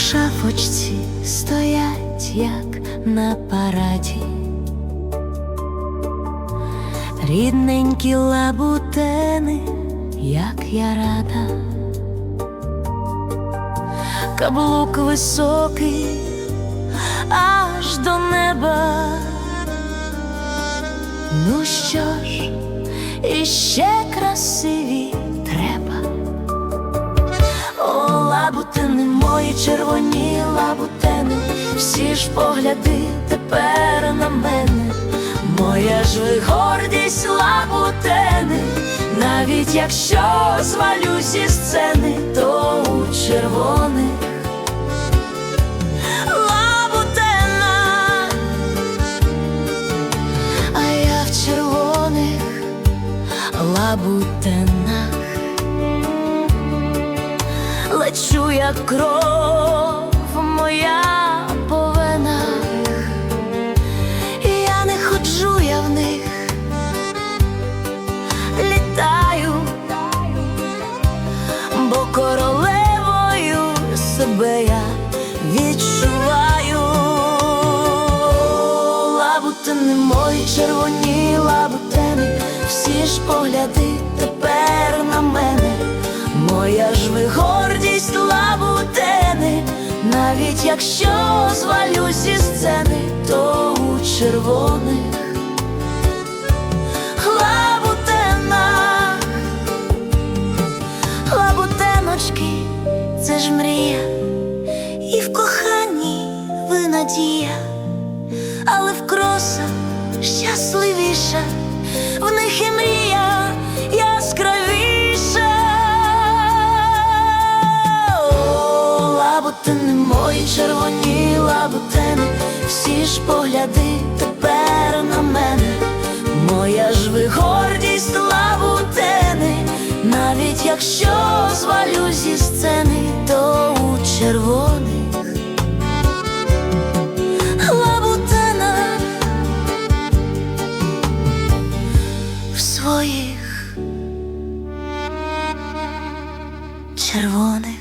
у шафочці стоять, як на параді. Рідненькі лабутени, як я рада, каблук високий аж до неба. Ну що ж, іще красиві мої червоні лабутени, всі ж погляди тепер на мене. Моя ж ви гордість лабутени, навіть якщо звалю зі сцени, то у червоних лабутенах, а я в червоних лабутенах лечу, як кров моя по венах, я не ходжу я в них, літаю, бо королевою себе я відчуваю. Лабутени мої червоні лабутени, всі ж погляди. Моя ж ви гордість лабутени, навіть якщо звалю зі сцени, то у червоних лабутенах, лабутеночки, це ж мрія, і в коханні ви надія, але в кросах і червоніла бутена, всі ж погляди тепер на мене, моя ж вигордість лабутени, навіть якщо звалю зі сцени, то у червоних. Лабутена в своїх червоних.